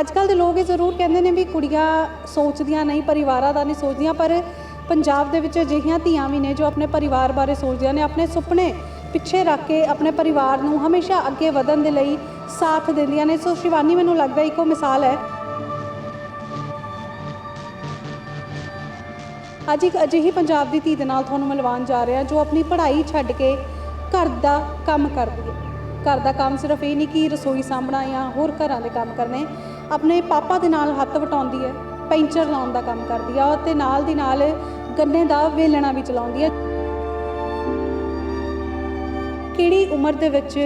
ਅੱਜ ਕੱਲ ਦੇ ਲੋਕ ਇਹ ਜ਼ਰੂਰ ਕਹਿੰਦੇ ਨੇ ਵੀ ਕੁੜੀਆਂ ਸੋਚਦੀਆਂ ਨਹੀਂ, ਪਰਿਵਾਰਾਂ ਦਾ ਨਹੀਂ ਸੋਚਦੀਆਂ, ਪਰ ਪੰਜਾਬ ਦੇ ਵਿੱਚ ਅਜਿਹੀਆਂ ਧੀਆਂ ਵੀ ਨੇ ਜੋ ਆਪਣੇ ਪਰਿਵਾਰ ਬਾਰੇ ਸੋਚਦੀਆਂ ਨੇ, ਆਪਣੇ ਸੁਪਨੇ ਪਿੱਛੇ ਰੱਖ ਕੇ ਆਪਣੇ ਪਰਿਵਾਰ ਨੂੰ ਹਮੇਸ਼ਾ ਅੱਗੇ ਵਧਣ ਦੇ ਲਈ ਸਾਥ ਦਿੰਦੀਆਂ ਨੇ। ਸੋ ਸ਼ਿਵਾਨੀ, ਮੈਨੂੰ ਲੱਗਦਾ ਇੱਕੋ ਮਿਸਾਲ ਹੈ। ਅੱਜ ਇੱਕ ਅਜਿਹੀ ਪੰਜਾਬ ਦੀ ਧੀ ਦੇ ਨਾਲ ਤੁਹਾਨੂੰ ਮਿਲਵਾਉਣ ਜਾ ਰਹੇ ਹਾਂ ਜੋ ਆਪਣੀ ਪੜ੍ਹਾਈ ਛੱਡ ਕੇ ਘਰ ਦਾ ਕੰਮ ਕਰਦੀ ਹੈ। ਘਰ ਦਾ ਕੰਮ ਸਿਰਫ ਇਹ ਨਹੀਂ ਕਿ ਰਸੋਈ ਸਾਂਭਣਾ ਜਾਂ ਹੋਰ ਘਰਾਂ ਦੇ ਕੰਮ ਕਰਨੇ। ਆਪਣੇ ਪਾਪਾ ਦੇ ਨਾਲ ਹੱਥ ਵਟਾਉਂਦੀ ਹੈ, ਪੈਂਚਰ ਲਾਉਣ ਦਾ ਕੰਮ ਕਰਦੀ ਆ ਤੇ ਨਾਲ ਦੀ ਨਾਲ ਗੰਨੇ ਦਾ ਵੇਲਣਾ ਵੀ ਚਲਾਉਂਦੀ ਹੈ। ਕਿਹੜੀ ਉਮਰ ਦੇ ਵਿੱਚ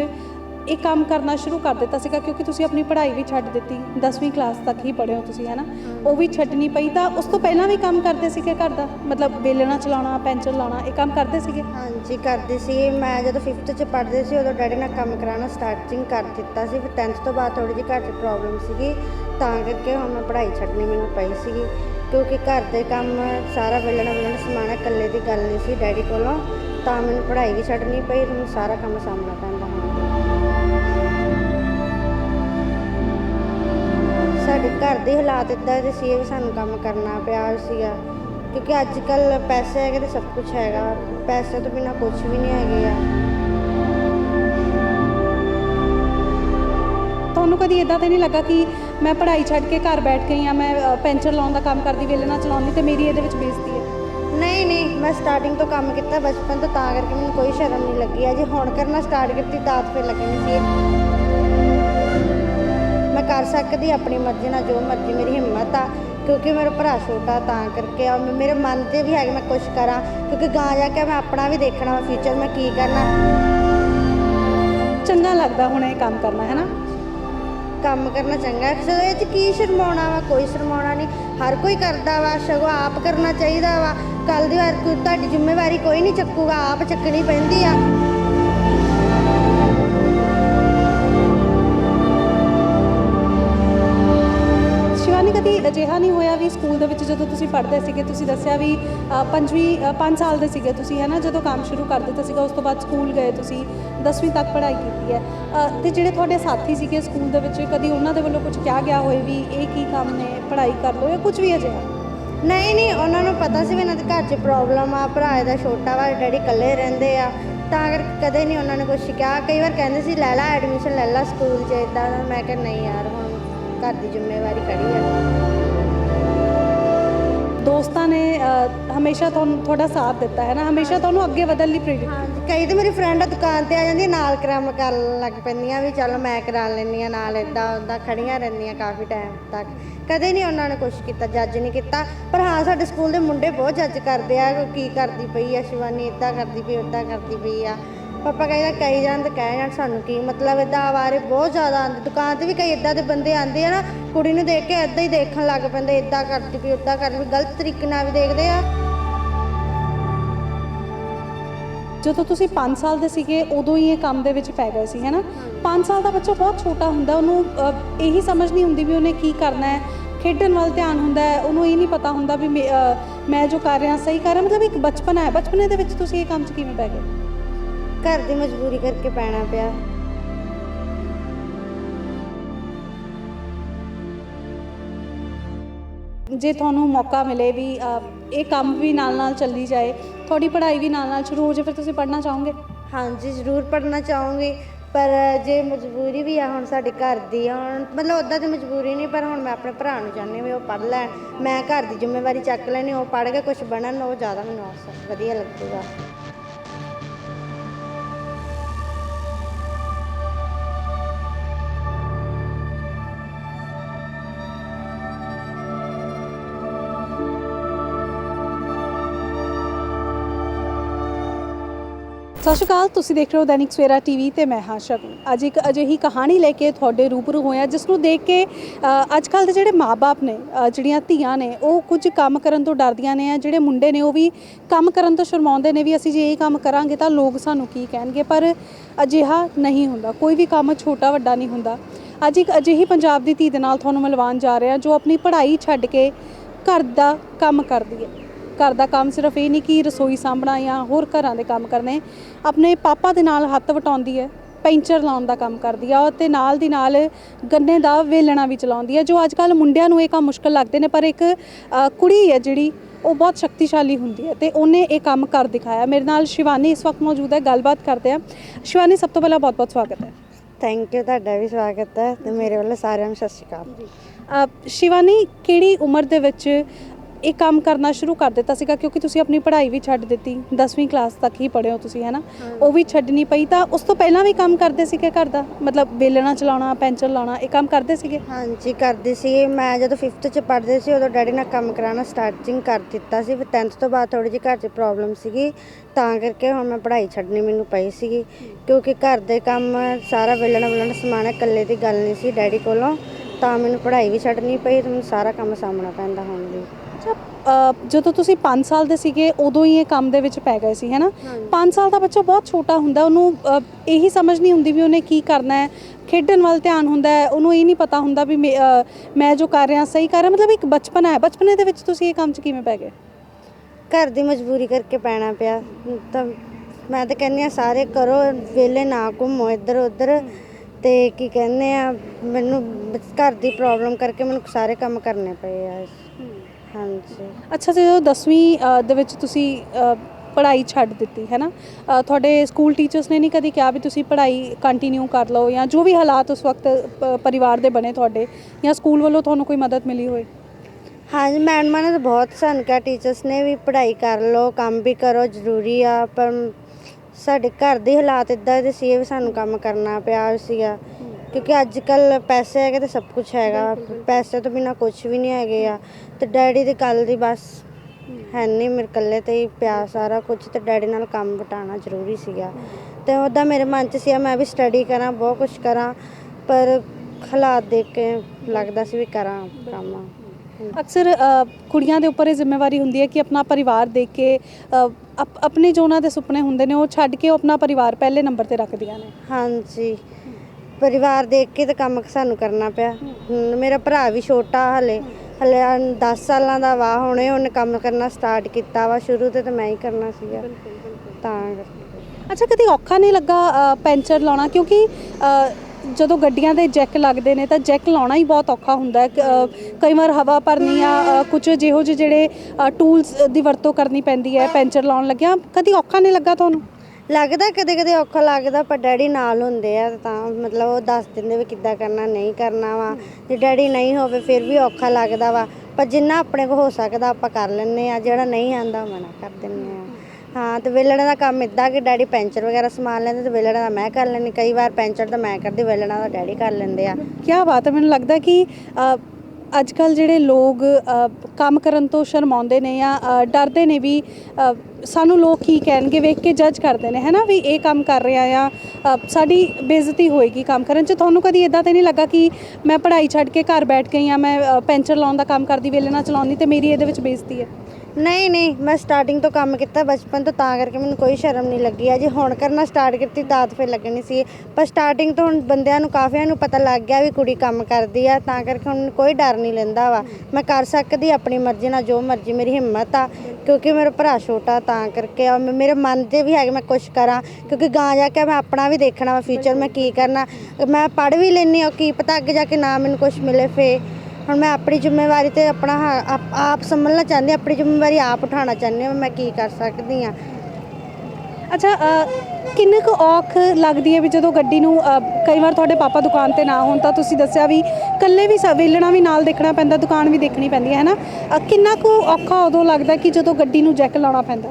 ਇਹ ਕੰਮ ਕਰਨਾ ਸ਼ੁਰੂ ਕਰ ਦਿੱਤਾ ਸੀਗਾ ਕਿਉਂਕਿ ਤੁਸੀਂ ਆਪਣੀ ਪੜ੍ਹਾਈ ਵੀ ਛੱਡ ਦਿੱਤੀ 10ਵੀਂ ਕਲਾਸ ਤੱਕ ਹੀ ਪੜ੍ਹੇ ਹੋ ਤੁਸੀਂ ਹੈ। ਨਾ ਉਹ ਵੀ ਛੱਡਣੀ ਪਈ ਤਾਂ ਉਸ ਤੋਂ ਪਹਿਲਾਂ ਵੀ ਕੰਮ ਕਰਦੇ ਸੀਗੇ ਘਰ ਦਾ? ਮਤਲਬ ਵੇਲਣਾ ਚਲਾਉਣਾ ਪੈਂਚਰ ਲਾਉਣਾ ਇਹ ਕੰਮ ਕਰਦੇ ਸੀਗੇ? ਹਾਂਜੀ ਕਰਦੀ ਸੀ। ਮੈਂ ਜਦੋਂ 5th ਚ ਪੜ੍ਹਦੀ ਸੀ ਉਦੋਂ ਡੈਡੀ ਨਾਲ ਕੰਮ ਕਰਾਉਣਾ ਸਟਾਰਟਿੰਗ ਕਰ ਦਿੱਤਾ ਸੀ। ਫਿਰ 10th ਤੋਂ ਬਾਅਦ ਥੋੜੀ ਜਿਹੀ ਘਰ 'ਚ ਪ੍ਰੋਬਲਮ ਸੀਗੀ। ਤਾਂ ਕਰਕੇ ਹੁਣ ਮੈਂ ਪੜ੍ਹਾਈ ਛੱਡਣੀ ਮੈਨੂੰ ਪਈ ਸੀਗੀ। ਕਿਉਂਕਿ ਘਰ ਦੇ ਕੰਮ ਸਾਰਾ ਵੇਲਣਾ ਵੇਲਣਾ ਸਮਾਣਾ ਇਕੱਲੇ ਦੀ ਗੱਲ ਨਹੀਂ ਸੀ ਡੈਡੀ ਕੋਲੋਂ। ਤਾਂ ਮੈਨੂੰ ਪੜ੍ਹਾਈ ਵੀ ਛੱਡਣੀ ਪਈ ਤੇ ਮੈਨੂੰ ਸਾਰਾ ਕੰਮ ਸਾਂਭਣਾ ਪੈਂਦਾ ਸਾਡੇ ਘਰ ਦੇ ਹਾਲਾਤ ਇਦਾਂ ਦੇ ਸੀ ਵੀ ਸਾਨੂੰ ਕੰਮ ਕਰਨਾ ਪਿਆ ਸੀਗਾ। ਕਿਉਂਕਿ ਅੱਜ ਕੱਲ ਪੈਸੇ ਹੈਗੇ ਤੇ ਸਭ ਕੁਝ ਹੈਗਾ। ਪੈਸੇ ਤੋਂ ਬਿਨਾ ਕੁਝ ਵੀ ਨਹੀਂ ਹੈਗੇ ਆ। ਤੁਹਾਨੂੰ ਕਦੀ ਇਦਾਂ ਤਾਂ ਨਹੀਂ ਲੱਗਾ ਕਿ ਮੈਂ ਪੜ੍ਹਾਈ ਛੱਡ ਕੇ ਘਰ ਬੈਠ ਗਈ ਆ ਮੈਂ ਪੈਂਚਰ ਲਾਉਣ ਦਾ ਕੰਮ ਕਰਦੀ ਵੇਲਣਾ ਚਲਾਉਂਦੀ ਤੇ ਮੇਰੀ ਇਹਦੇ ਵਿੱਚ ਬੇਇੱਜ਼ਤੀ ਹੈ? ਨਹੀਂ ਨਹੀਂ ਮੈਂ ਸਟਾਰਟਿੰਗ ਤੋਂ ਕੰਮ ਕੀਤਾ ਬਚਪਨ ਤੋਂ ਤਾਂ ਕਰਕੇ ਮੈਨੂੰ ਕੋਈ ਸ਼ਰਮ ਨਹੀਂ ਲੱਗੀ। ਆ ਜੇ ਹੁਣ ਕਰਨਾ ਸਟਾਰਟ ਕੀਤੀ ਤਾਂ ਫਿਰ ਲੱਗਣੀ ਸੀ। ਮੈਂ ਕਰ ਸਕਦੀ ਆਪਣੀ ਮਰਜ਼ੀ ਨਾਲ ਜੋ ਮਰਜ਼ੀ ਮੇਰੀ ਹਿੰਮਤ ਆ ਕਿਉਂਕਿ ਮੇਰਾ ਭਰਾ ਛੋਟਾ ਤਾਂ ਕਰਕੇ ਆ ਮੇਰੇ ਮਨ ਤੇ ਵੀ ਹੈ ਕਿ ਮੈਂ ਕੁਝ ਕਰਾਂ ਕਿਉਂਕਿ ਗਾਂ ਜਾ ਕੇ ਮੈਂ ਆਪਣਾ ਵੀ ਦੇਖਣਾ ਵਾ ਫਿਊਚਰ ਮੈਂ ਕੀ ਕਰਨਾ। ਚੰਗਾ ਲੱਗਦਾ ਹੁਣ ਇਹ ਕੰਮ ਕਰਨਾ ਹੈ ਨਾ? ਕੰਮ ਕਰਨਾ ਚੰਗਾ ਹੈ ਸੋ ਇਹ ਚ ਕੀ ਸ਼ਰਮਾਉਣਾ ਵਾ ਕੋਈ ਸ਼ਰਮਾਉਣਾ ਨਹੀਂ ਹਰ ਕੋਈ ਕਰਦਾ ਵਾ ਸਗੋਂ ਆਪ ਕਰਨਾ ਚਾਹੀਦਾ ਵਾ ਕੱਲ ਦੀ ਵਾਰ ਕੋਈ ਤੁਹਾਡੀ ਜ਼ਿੰਮੇਵਾਰੀ ਕੋਈ ਨਹੀਂ ਚੱਕੂਗਾ ਆਪ ਚੱਕਣੀ ਪੈਂਦੀ ਆ। ਕਦੀ ਅਜਿਹਾ ਨਹੀਂ ਹੋਇਆ ਵੀ ਸਕੂਲ ਦੇ ਵਿੱਚ ਜਦੋਂ ਤੁਸੀਂ ਪੜ੍ਹਦੇ ਸੀਗੇ ਤੁਸੀਂ ਦੱਸਿਆ ਵੀ ਅ, ਪੰਜਵੀਂ 5 ਸਾਲ ਦੇ ਸੀਗੇ ਤੁਸੀਂ ਹੈ ਨਾ ਜਦੋਂ ਕੰਮ ਸ਼ੁਰੂ ਕਰ ਦਿੱਤਾ ਸੀਗਾ ਉਸ ਤੋਂ ਬਾਅਦ ਸਕੂਲ ਗਏ ਤੁਸੀਂ 10ਵੀਂ ਤੱਕ ਪੜ੍ਹਾਈ ਕੀਤੀ ਹੈ। ਅ, ਤੇ ਜਿਹੜੇ ਤੁਹਾਡੇ ਸਾਥੀ ਸੀਗੇ ਸਕੂਲ ਦੇ ਵਿੱਚ ਕਦੀ ਉਹਨਾਂ ਦੇ ਵੱਲੋਂ ਕੁਝ ਕਿਹਾ ਗਿਆ ਹੋਵੇ ਵੀ ਇਹ ਕੀ ਕੰਮ ਨੇ ਪੜ੍ਹਾਈ ਕਰ ਲਓ ਜਾਂ ਕੁਝ ਵੀ ਅਜਿਹਾ? ਨਹੀਂ ਨਹੀਂ ਉਹਨਾਂ ਨੂੰ ਪਤਾ ਸੀ ਵੀ ਇਹਨਾਂ ਦੇ ਘਰ 'ਚ ਪ੍ਰੋਬਲਮ ਆ ਭਰਾ ਇਹਦਾ ਛੋਟਾ ਵਾ ਡੈਡੀ ਇਕੱਲੇ ਰਹਿੰਦੇ ਆ। ਤਾਂ ਕਰਕੇ ਕਦੇ ਨਹੀਂ ਉਹਨਾਂ ਨੇ ਕੁਝ ਕਿਹਾ। ਕਈ ਵਾਰ ਕਹਿੰਦੇ ਸੀ ਲੈ ਲੈ ਐਡਮਿਸ਼ਨ ਲੈ ਲੈ ਸਕੂਲ 'ਚ ਇਦਾਂ ਮੈਂ ਕਿਹਾ ਨਹੀਂ ਯਾਰ ਘਰ ਦੀ ਜ਼ਿੰਮੇਵਾਰੀ ਖੜੀ ਆ ਦੋਸਤਾਂ ਨੇ ਹਮੇਸ਼ਾ ਤੁਹਾਨੂੰ ਤੁਹਾਡਾ ਸਾਥ ਦਿੱਤਾ ਹੈ ਨਾ? ਹਮੇਸ਼ਾ ਤੁਹਾਨੂੰ ਅੱਗੇ ਵਧਣ ਲਈ ਪ੍ਰੇਰਿਤ ਕਈ ਤੇ ਮੇਰੀ ਫਰੈਂਡ ਦੁਕਾਨ ਤੇ ਆ ਜਾਂਦੀ ਨਾਲ ਕੰਮ ਕਰਨ ਲੱਗ ਪੈਂਦੀਆਂ ਵੀ ਚੱਲ ਮੈਂ ਕਰਾ ਲੈਂਦੀ ਆ ਨਾਲ ਇਦਾਂ ਉਦਾਂ ਖੜੀਆਂ ਰਹਿੰਦੀਆਂ ਕਾਫੀ ਟਾਈਮ ਤੱਕ। ਕਦੇ ਨਹੀਂ ਉਹਨਾਂ ਨੇ ਕੁਝ ਕੀਤਾ ਜੱਜ ਨਹੀਂ ਕੀਤਾ। ਪਰ ਹਾਂ ਸਾਡੇ ਸਕੂਲ ਦੇ ਮੁੰਡੇ ਬਹੁਤ ਜੱਜ ਕਰਦੇ ਆ ਕਿ ਕੀ ਕਰਦੀ ਪਈ ਆ ਸ਼ਿਵਾਨੀ ਇਦਾਂ ਕਰਦੀ ਪਈ ਉਦਾਂ ਕਰਦੀ ਪਈ ਆ। ਪਾਪਾ ਕਹਿੰਦਾ ਕਈ ਜਾਣ ਤੇ ਕਹਿ ਜਾਣ ਸਾਨੂੰ ਕੀ ਮਤਲਬ ਇਦਾਂ ਆਵਾਰੇ ਬਹੁਤ ਜ਼ਿਆਦਾ ਆਉਂਦੇ। ਦੁਕਾਨ ਤੇ ਵੀ ਕਈ ਇਦਾਂ ਦੇ ਬੰਦੇ ਆਉਂਦੇ ਆ ਨਾ ਕੁੜੀ ਨੂੰ ਦੇਖ ਕੇ ਇਦਾਂ ਹੀ ਦੇਖਣ ਲੱਗ ਪੈਂਦੇ ਇਦਾਂ ਕਰਦੀ ਪਈ ਉਦਾਂ ਕਰਦੀ ਪਈ ਗਲਤ ਤਰੀਕੇ ਨਾਲ ਵੀ ਦੇਖਦੇ ਆ। ਜਦੋਂ ਤੁਸੀਂ 5 ਸਾਲ ਦੇ ਸੀਗੇ ਉਦੋਂ ਹੀ ਇਹ ਕੰਮ ਦੇ ਵਿੱਚ ਪੈ ਗਏ ਸੀ ਹੈ ਨਾ 5 ਸਾਲ ਦਾ ਬੱਚਾ ਬਹੁਤ ਛੋਟਾ ਹੁੰਦਾ ਉਹਨੂੰ ਅ, ਇਹੀ ਸਮਝ ਨਹੀਂ ਹੁੰਦੀ ਵੀ ਉਹਨੇ ਕੀ ਕਰਨਾ ਹੈ। ਖੇਡਣ ਵੱਲ ਧਿਆਨ ਹੁੰਦਾ ਹੈ ਉਹਨੂੰ ਇਹ ਨਹੀਂ ਪਤਾ ਹੁੰਦਾ ਵੀ ਮੇ ਅ, ਮੈਂ ਜੋ ਕਰ ਰਿਹਾ ਸਹੀ ਕਰ ਰਿਹਾ ਮਤਲਬ ਇੱਕ ਬਚਪਨ ਹੈ। ਬਚਪਨੇ ਦੇ ਵਿੱਚ ਤੁਸੀਂ ਇਹ ਕੰਮ 'ਚ ਕਿਵੇਂ ਪੈ ਗਏ? ਘਰ ਦੀ ਮਜਬੂਰੀ ਕਰਕੇ ਪੈਣਾ ਪਿਆ। ਜੇ ਤੁਹਾਨੂੰ ਮੌਕਾ ਮਿਲੇ ਵੀ ਅ, ਇਹ ਕੰਮ ਵੀ ਨਾਲ ਨਾਲ ਚੱਲੀ ਜਾਏ ਤੁਹਾਡੀ ਪੜ੍ਹਾਈ ਵੀ ਨਾਲ ਨਾਲ ਸ਼ੁਰੂ ਹੋ ਜਾਏ ਫਿਰ ਤੁਸੀਂ ਪੜ੍ਹਨਾ ਚਾਹੋਗੇ? ਹਾਂਜੀ ਜ਼ਰੂਰ ਪੜ੍ਹਨਾ ਚਾਹੂੰਗੀ। ਪਰ ਜੇ ਮਜਬੂਰੀ ਵੀ ਆ ਹੁਣ ਸਾਡੇ ਘਰ ਦੀ ਆ, ਹੁਣ ਮਤਲਬ ਉਦਾਂ ਦੀ ਮਜਬੂਰੀ ਨਹੀਂ ਪਰ ਹੁਣ ਮੈਂ ਆਪਣੇ ਭਰਾ ਨੂੰ ਚਾਹੁੰਦੀ ਹਾਂ ਵੀ ਉਹ ਪੜ੍ਹ ਲੈਣ। ਮੈਂ ਘਰ ਦੀ ਜ਼ਿੰਮੇਵਾਰੀ ਚੱਕ ਲੈਣੀ ਉਹ ਪੜ੍ਹ ਕੇ ਕੁਝ ਬਣਨ ਉਹ ਜ਼ਿਆਦਾ ਮੈਨੂੰ ਆਸ ਵਧੀਆ ਲੱਗੂਗਾ। ਸਤਿ ਸ਼੍ਰੀ ਅਕਾਲ, ਤੁਸੀਂ ਦੇਖ ਰਹੇ ਹੋ ਦੈਨਿਕ ਸਵੇਰਾ ਟੀਵੀ ਤੇ ਮੈਂ ਹਾਂ ਸ਼ਗਨ। ਅੱਜ ਇੱਕ ਅਜਿਹੀ ਕਹਾਣੀ ਲੈ ਕੇ ਤੁਹਾਡੇ ਰੂਬਰੂ ਹੋਇਆ ਜਿਸ ਨੂੰ ਦੇਖ ਕੇ ਅੱਜ ਕੱਲ ਦੇ ਜਿਹੜੇ ਮਾਪੇ ਨੇ ਜਿਹੜੀਆਂ ਧੀਆਂ ਨੇ, ਉਹ ਕੁਝ ਕੰਮ ਕਰਨ ਤੋਂ ਡਰਦੀਆਂ ਨੇ ਆ, ਜਿਹੜੇ ਮੁੰਡੇ ਨੇ, ਉਹ ਵੀ ਕੰਮ ਕਰਨ ਤੋਂ ਸ਼ਰਮਾਉਂਦੇ ਨੇ ਵੀ ਅਸੀਂ ਜੇ ਇਹ ਕੰਮ ਕਰਾਂਗੇ ਤਾਂ ਲੋਕ ਸਾਨੂੰ ਕੀ ਕਹਿਣਗੇ, ਪਰ ਅਜਿਹਾ ਨਹੀਂ ਹੁੰਦਾ, ਕੋਈ ਵੀ ਕੰਮ ਛੋਟਾ ਵੱਡਾ ਨਹੀਂ ਹੁੰਦਾ। ਅੱਜ ਇੱਕ ਅਜਿਹੀ ਪੰਜਾਬ ਦੀ ਧੀ ਦੇ ਨਾਲ ਤੁਹਾਨੂੰ ਮਿਲਵਾਉਣ ਜਾ ਰਹੇ ਹਾਂ, ਜੋ ਆਪਣੀ ਪੜ੍ਹਾਈ ਛੱਡ ਕੇ ਘਰ ਦਾ ਕੰਮ ਕਰਦੀ ਹੈ। ਘਰ ਦਾ ਕੰਮ ਸਿਰਫ ਇਹ ਨਹੀਂ ਕਿ ਰਸੋਈ ਸਾਂਭਣਾ ਜਾਂ ਹੋਰ ਘਰਾਂ ਦੇ ਕੰਮ ਕਰਨੇ ਆਪਣੇ ਪਾਪਾ ਦੇ ਨਾਲ ਹੱਥ ਵਟਾਉਂਦੀ ਹੈ ਪੈਂਚਰ ਲਾਉਣ ਦਾ ਕੰਮ ਕਰਦੀ ਆ ਤੇ ਨਾਲ ਦੀ ਨਾਲ ਗੰਨੇ ਦਾ ਵੇਲਣਾ ਵੀ ਚਲਾਉਂਦੀ ਆ ਜੋ ਅੱਜ ਕੱਲ ਮੁੰਡਿਆਂ ਨੂੰ ਇਹ ਕੰਮ ਮੁਸ਼ਕਲ ਲੱਗਦੇ ਨੇ ਪਰ ਇੱਕ ਕੁੜੀ ਹੈ ਜਿਹੜੀ ਉਹ ਬਹੁਤ ਸ਼ਕਤੀਸ਼ਾਲੀ ਹੁੰਦੀ ਹੈ ਤੇ ਉਹਨੇ ਇਹ ਕੰਮ ਕਰ ਦਿਖਾਇਆ। ਮੇਰੇ ਨਾਲ ਸ਼ਿਵਾਨੀ ਇਸ ਵਕਤ ਮੌਜੂਦ ਹੈ ਗੱਲਬਾਤ ਕਰਦੇ ਆ ਸ਼ਿਵਾਨੀ ਸਭ ਤੋਂ ਪਹਿਲਾਂ ਬਹੁਤ ਬਹੁਤ ਸਵਾਗਤ ਹੈ। ਥੈਂਕ ਯੂ ਤੁਹਾਡਾ ਵੀ ਸਵਾਗਤ ਹੈ ਤੇ ਮੇਰੇ ਵੱਲੋਂ ਸਾਰਿਆਂ ਨੂੰ ਸਤਿ ਸ਼੍ਰੀ ਅਕਾਲ। ਸ਼ਿਵਾਨੀ ਕਿਹੜੀ ਉਮਰ ਦੇ ਵਿੱਚ ਇਹ ਕੰਮ ਕਰਨਾ ਸ਼ੁਰੂ ਕਰ ਦਿੱਤਾ ਸੀਗਾ ਕਿਉਂਕਿ ਤੁਸੀਂ ਆਪਣੀ ਪੜ੍ਹਾਈ ਵੀ ਛੱਡ ਦਿੱਤੀ 10ਵੀਂ ਕਲਾਸ ਤੱਕ ਹੀ ਪੜ੍ਹੇ ਹੋ ਤੁਸੀਂ ਹੈ ਨਾ? ਉਹ ਵੀ ਛੱਡਣੀ ਪਈ ਤਾਂ ਉਸ ਤੋਂ ਪਹਿਲਾਂ ਵੀ ਕੰਮ ਕਰਦੇ ਸੀਗੇ ਘਰ ਦਾ? ਮਤਲਬ ਵੇਲਣਾ ਚਲਾਉਣਾ ਪੈਂਚਰ ਲਾਉਣਾ ਇਹ ਕੰਮ ਕਰਦੇ ਸੀਗੇ? ਹਾਂਜੀ ਕਰਦੀ ਸੀ। ਮੈਂ ਜਦੋਂ 5th ਚ ਪੜ੍ਹਦੀ ਸੀ ਉਦੋਂ ਡੈਡੀ ਨਾਲ ਕੰਮ ਕਰਾਉਣਾ ਸਟਾਰਟਿੰਗ ਕਰ ਦਿੱਤਾ ਸੀ ਫਿਰ 10th ਤੋਂ ਬਾਅਦ ਥੋੜੀ ਜਿਹੀ ਘਰ 'ਚ ਪ੍ਰੋਬਲਮ ਸੀਗੀ। ਤਾਂ ਕਰਕੇ ਹੁਣ ਮੈਂ ਪੜ੍ਹਾਈ ਛੱਡਣੀ ਮੈਨੂੰ ਪਈ ਸੀਗੀ। ਕਿਉਂਕਿ ਘਰ ਦੇ ਕੰਮ ਸਾਰਾ ਵੇਲਣਾ ਵੇਲਣਾ ਸਮਾਨ ਇਕੱਲੇ ਦੀ ਗੱਲ ਨਹੀਂ ਸੀ ਡੈਡੀ ਕੋਲੋਂ। ਤਾਂ ਮੈਨੂੰ ਪੜ੍ਹਾਈ ਵੀ ਛੱਡਣੀ ਪਈ ਤੇ ਮੈਨੂੰ ਸਾਰਾ ਕੰਮ ਸਾਹਮਣਾ ਪੈਂਦਾ ਹੁਣ ਵੀ। ਅੱਛਾ ਜਦੋਂ ਤੁਸੀਂ 5 ਸਾਲ ਦੇ ਸੀਗੇ ਉਦੋਂ ਹੀ ਇਹ ਕੰਮ ਦੇ ਵਿੱਚ ਪੈ ਗਏ ਸੀ ਹੈ ਨਾ? 5 ਸਾਲ ਦਾ ਬੱਚਾ ਬਹੁਤ ਛੋਟਾ ਹੁੰਦਾ ਉਹਨੂੰ ਇਹੀ ਸਮਝ ਨਹੀਂ ਹੁੰਦੀ ਵੀ ਉਹਨੇ ਕੀ ਕਰਨਾ ਹੈ। ਖੇਡਣ ਵੱਲ ਧਿਆਨ ਹੁੰਦਾ ਹੈ ਉਹਨੂੰ ਇਹ ਨਹੀਂ ਪਤਾ ਹੁੰਦਾ ਵੀ ਮੈਂ- ਜੋ ਕਰ ਰਿਹਾ ਸਹੀ ਕਰ ਰਿਹਾ ਮਤਲਬ ਇੱਕ ਬਚਪਨਾ ਹੈ। ਬਚਪਨੇ ਦੇ ਵਿੱਚ ਤੁਸੀਂ ਇਹ ਕੰਮ 'ਚ ਕਿਵੇਂ ਪੈ ਗਏ? ਘਰ ਦੀ ਮਜਬੂਰੀ ਕਰਕੇ ਪੈਣਾ ਪਿਆ। ਤਾਂ ਮੈਂ ਤਾਂ ਕਹਿੰਦੀ ਆ ਸਾਰੇ ਕਰੋ ਵਿਹਲੇ ਨਾ ਘੁੰਮੋ ਇੱਧਰ ਉੱਧਰ। ਤੇ ਕੀ ਕਹਿੰਦੇ ਆ ਮੈਨੂੰ ਘਰ ਦੀ ਪ੍ਰੋਬਲਮ ਕਰਕੇ ਮੈਨੂੰ ਸਾਰੇ ਕੰਮ ਕਰਨੇ ਪਏ ਆ। ਹਾਂਜੀ। ਅੱਛਾ ਜਦੋਂ 10ਵੀਂ ਅ, ਦੇ ਵਿੱਚ ਤੁਸੀਂ ਅ, ਪੜ੍ਹਾਈ ਛੱਡ ਦਿੱਤੀ ਹੈ ਨਾ? ਅ, ਤੁਹਾਡੇ ਸਕੂਲ ਟੀਚਰਸ ਨੇ ਨਹੀਂ ਕਦੀ ਕਿਹਾ ਵੀ ਤੁਸੀਂ ਪੜ੍ਹਾਈ ਕੰਟੀਨਿਊ ਕਰ ਲਓ ਜਾਂ ਜੋ ਵੀ ਹਾਲਾਤ ਉਸ ਵਕਤ ਪ- ਪਰਿਵਾਰ ਦੇ ਬਣੇ ਤੁਹਾਡੇ ਜਾਂ ਸਕੂਲ ਵੱਲੋਂ ਤੁਹਾਨੂੰ ਕੋਈ ਮਦਦ ਮਿਲੀ ਹੋਵੇ? ਹਾਂਜੀ ਮੈਡਮਾਂ ਨੇ ਤਾਂ ਬਹੁਤ ਸਾਨੂੰ ਕਿਹਾ ਟੀਚਰਸ ਨੇ ਵੀ ਪੜ੍ਹਾਈ ਕਰ ਲਓ ਕੰਮ ਵੀ ਕਰੋ ਜ਼ਰੂਰੀ ਆ ਪਰ ਸਾਡੇ ਘਰ ਦੇ ਹਾਲਾਤ ਇਦਾਂ ਦੇ ਸੀ ਵੀ ਸਾਨੂੰ ਕੰਮ ਕਰਨਾ ਪਿਆ ਸੀਗਾ। ਕਿਉਂਕਿ ਅੱਜ ਕੱਲ ਪੈਸੇ ਹੈਗੇ ਤੇ ਸਭ ਕੁਝ ਹੈਗਾ। ਪੈਸੇ ਤੋਂ ਬਿਨਾ ਕੁਝ ਵੀ ਨਹੀਂ ਹੈਗੇ ਆ। ਤੇ ਡੈਡੀ ਦੀ ਗੱਲ ਦੀ ਬਸ ਹੈ। ਨਹੀਂ ਮੇਰੇ ਇਕੱਲੇ ਤੇ ਹੀ ਪਿਆ ਸਾਰਾ ਕੁਝ ਤੇ ਡੈਡੀ ਨਾਲ ਕੰਮ ਵਟਾਉਣਾ ਜ਼ਰੂਰੀ ਸੀਗਾ। ਤੇ ਉਹਦਾ ਮੇਰੇ ਮਨ 'ਚ ਸੀ ਮੈਂ ਵੀ ਸਟੱਡੀ ਕਰਾਂ ਬਹੁਤ ਕੁਝ ਕਰਾਂ ਪਰ ਹਾਲਾਤ ਦੇਖ ਕੇ ਲੱਗਦਾ ਸੀ ਵੀ ਕਰਾਂ ਕੰਮ। ਅਕਸਰ ਕੁੜੀਆਂ ਦੇ ਉੱਪਰ ਇਹ ਜ਼ਿੰਮੇਵਾਰੀ ਹੁੰਦੀ ਹੈ ਕਿ ਆਪਣਾ ਪਰਿਵਾਰ ਦੇਖ ਕੇ ਆਪਣੇ ਜੋ ਉਹਨਾਂ ਦੇ ਸੁਪਨੇ ਹੁੰਦੇ ਨੇ ਉਹ ਛੱਡ ਕੇ ਉਹ ਆਪਣਾ ਪਰਿਵਾਰ ਪਹਿਲੇ ਨੰਬਰ ਤੇ ਰੱਖਦੀਆਂ ਨੇ। ਹਾਂਜੀ। ਪਰਿਵਾਰ ਦੇਖ ਕੇ ਤਾਂ ਕੰਮ ਸਾਨੂੰ ਕਰਨਾ ਪਿਆ। ਹੁਣ ਮੇਰਾ ਭਰਾ ਵੀ ਛੋਟਾ ਹਲੇ ਹਲੇ 10 ਸਾਲਾਂ ਦਾ ਵਾ ਹੁਣੇ ਉਹਨੇ ਕੰਮ ਕਰਨਾ ਸਟਾਰਟ ਕੀਤਾ ਵਾ ਸ਼ੁਰੂ ਤੇ ਤਾਂ ਮੈਂ ਹੀ ਕਰਨਾ ਸੀਗਾ। ਤਾਂ ਅੱਛਾ ਕਦੀ ਔਖਾ ਨਹੀਂ ਲੱਗਾ ਪੈਂਚਰ ਲਾਉਣਾ? ਕਿਉਂਕਿ ਜਦੋਂ ਗੱਡੀਆਂ ਦੇ ਜੈਕ ਲੱਗਦੇ ਨੇ ਤਾਂ ਜੈਕ ਲਾਉਣਾ ਹੀ ਬਹੁਤ ਔਖਾ ਹੁੰਦਾ ਹੈ। ਕਈ ਵਾਰ ਹਵਾ ਭਰਨੀ ਆ ਕੁਝ ਜਿਹੋ ਜਿਹੇ ਜਿਹੜੇ ਟੂਲਸ ਦੀ ਵਰਤੋਂ ਕਰਨੀ ਪੈਂਦੀ ਹੈ। ਪੈਂਚਰ ਲਾਉਣ ਲੱਗਿਆ। ਕਦੀ ਔਖਾ ਨਹੀਂ ਲੱਗਾ ਤੁਹਾਨੂੰ? ਲੱਗਦਾ ਕਦੇ ਕਦੇ ਔਖਾ ਲੱਗਦਾ, ਪਰ ਡੈਡੀ ਨਾਲ ਹੁੰਦੇ ਆ ਤਾਂ ਮਤਲਬ ਉਹ ਦੱਸ ਦਿੰਦੇ ਵੀ ਕਿੱਦਾਂ ਕਰਨਾ, ਨਹੀਂ ਕਰਨਾ ਵਾ। ਜੇ ਡੈਡੀ ਨਹੀਂ ਹੋਵੇ ਫਿਰ ਵੀ ਔਖਾ ਲੱਗਦਾ ਵਾ। ਪਰ ਜਿੰਨਾ ਆਪਣੇ ਕੋ ਹੋ ਸਕਦਾ ਆਪਾਂ ਕਰ ਲੈਂਦੇ ਆ, ਜਿਹੜਾ ਨਹੀਂ ਆਂਦਾ ਮਨਾ ਕਰ ਦਿੰਦੇ ਆ। ਹਾਂ, ਤੇ ਵੇਲਣਾ ਦਾ ਕੰਮ ਇਦਾਂ ਕਿ ਡੈਡੀ ਪੈਂਚਰ ਵਗੈਰਾ ਸਮਾਨ ਲੈਂਦੇ ਤੇ ਵੇਲਣਾ ਦਾ ਮੈਂ ਕਰ ਲੈਂਦੀ। ਕਈ ਵਾਰ ਪੈਂਚਰ ਤਾਂ ਮੈਂ ਕਰਦੀ, ਵੇਲਣਾ ਦਾ ਡੈਡੀ ਕਰ ਲੈਂਦੇ ਆ। ਕੀ ਬਾਤ ਹੈ, ਮੈਨੂੰ ਲੱਗਦਾ ਕਿ ਅੱਜ ਕੱਲ ਜਿਹੜੇ ਲੋਕ ਕੰਮ ਕਰਨ ਤੋਂ ਸ਼ਰਮਾਉਂਦੇ ਨੇ ਜਾਂ ਡਰਦੇ ਨੇ ਵੀ ਸਾਨੂੰ ਲੋਕ ਕੀ ਕਹਿਣਗੇ, ਵੇਖ ਕੇ ਜੱਜ ਕਰਦੇ ਨੇ, ਹੈਨਾ, ਵੀ ਇਹ ਕੰਮ ਕਰ ਰਿਹਾ ਆ ਸਾਡੀ ਬੇਇੱਜ਼ਤੀ ਹੋਏਗੀ ਕੰਮ ਕਰਨ 'ਚ। ਤੁਹਾਨੂੰ ਕਦੀ ਇਦਾਂ ਤੇ ਨਹੀਂ ਲੱਗਾ ਕਿ ਮੈਂ ਪੜ੍ਹਾਈ ਛੱਡ ਕੇ ਘਰ ਬੈਠ ਗਈ ਆ, ਮੈਂ ਪੈਂਚਰ ਲਾਉਣ ਦਾ ਕੰਮ ਕਰਦੀ ਵੇਲੇ ਨਾਲ ਚਲਾਉਂਦੀ ਤੇ ਮੇਰੀ ਇਹਦੇ ਵਿੱਚ ਬੇਇੱਜ਼ਤੀ ਹੈ? ਨਹੀਂ ਨਹੀਂ, ਮੈਂ ਸਟਾਰਟਿੰਗ ਤੋਂ ਕੰਮ ਕੀਤਾ ਬਚਪਨ ਤੋਂ, ਤਾਂ ਕਰਕੇ ਮੈਨੂੰ ਕੋਈ ਸ਼ਰਮ ਨਹੀਂ ਲੱਗੀ। ਆ ਜੇ ਹੁਣ ਕਰਨਾ ਸਟਾਰਟ ਕੀਤੀ ਤਾਂ ਤਾਂ ਫਿਰ ਲੱਗਣੀ ਸੀ। ਪਰ ਸਟਾਰਟਿੰਗ ਤੋਂ ਹੁਣ ਬੰਦਿਆਂ ਨੂੰ, ਕਾਫੀਆਂ ਨੂੰ ਪਤਾ ਲੱਗ ਗਿਆ ਵੀ ਕੁੜੀ ਕੰਮ ਕਰਦੀ ਆ, ਤਾਂ ਕਰਕੇ ਹੁਣ ਕੋਈ ਡਰ ਨਹੀਂ ਲੈਂਦਾ ਵਾ। ਮੈਂ ਕਰ ਸਕਦੀ ਆਪਣੀ ਮਰਜ਼ੀ ਨਾਲ, ਜੋ ਮਰਜ਼ੀ ਮੇਰੀ ਹਿੰਮਤ ਆ, ਕਿਉਂਕਿ ਮੇਰਾ ਭਰਾ ਛੋਟਾ, ਤਾਂ ਕਰਕੇ ਆ। ਮੈਂ- ਮੇਰੇ ਮਨ ਦੇ ਵੀ ਹੈਗੇ ਮੈਂ ਕੁਝ ਕਰਾਂ, ਕਿਉਂਕਿ ਗਾਂ ਜਾ ਕੇ ਮੈਂ ਆਪਣਾ ਵੀ ਦੇਖਣਾ ਵਾ ਫਿਊਚਰ ਮੈਂ ਕੀ ਕਰਨਾ। ਮੈਂ ਪੜ੍ਹ ਵੀ ਲੈਂਦੀ ਆ ਕੀ ਪਤਾ ਅੱਗੇ ਜਾ ਕੇ ਨਾ ਮੈਨੂੰ ਕੁਝ ਮਿਲੇ ਫੇ ਹੁਣ ਮੈਂ ਆਪਣੀ ਜ਼ਿੰਮੇਵਾਰੀ ਤੇ ਆਪਣਾ ਹਾ- ਆਪ- ਆਪ ਸੰਭਲਣਾ ਚਾਹੁੰਦੀ ਹਾਂ, ਆਪਣੀ ਜ਼ਿੰਮੇਵਾਰੀ ਆਪ ਉਠਾਉਣਾ ਚਾਹੁੰਦੀ ਹਾਂ ਮੈਂ ਕੀ ਕਰ ਸਕਦੀ ਹਾਂ। ਅੱਛਾ ਅ, ਕਿੰਨੇ ਕੁ ਔਖ ਲੱਗਦੀ ਹੈ ਵੀ ਜਦੋਂ ਗੱਡੀ ਨੂੰ ਅ, ਕਈ ਵਾਰ ਤੁਹਾਡੇ ਪਾਪਾ ਦੁਕਾਨ ਤੇ ਨਾ ਹੋਣ ਤਾਂ ਤੁਸੀਂ ਦੱਸਿਆ ਵੀ ਇਕੱਲੇ ਵੀ ਸ- ਵੇਲਣਾ ਵੀ ਨਾਲ ਦੇਖਣਾ ਪੈਂਦਾ ਦੁਕਾਨ ਵੀ ਦੇਖਣੀ ਪੈਂਦੀ ਹੈ ਹੈ ਨਾ ਅ, ਕਿੰਨਾ ਕੁ ਔਖਾ ਉਦੋਂ ਲੱਗਦਾ ਕਿ ਜਦੋਂ ਗੱਡੀ ਨੂੰ ਜੈਕ ਲਾਉਣਾ ਪੈਂਦਾ?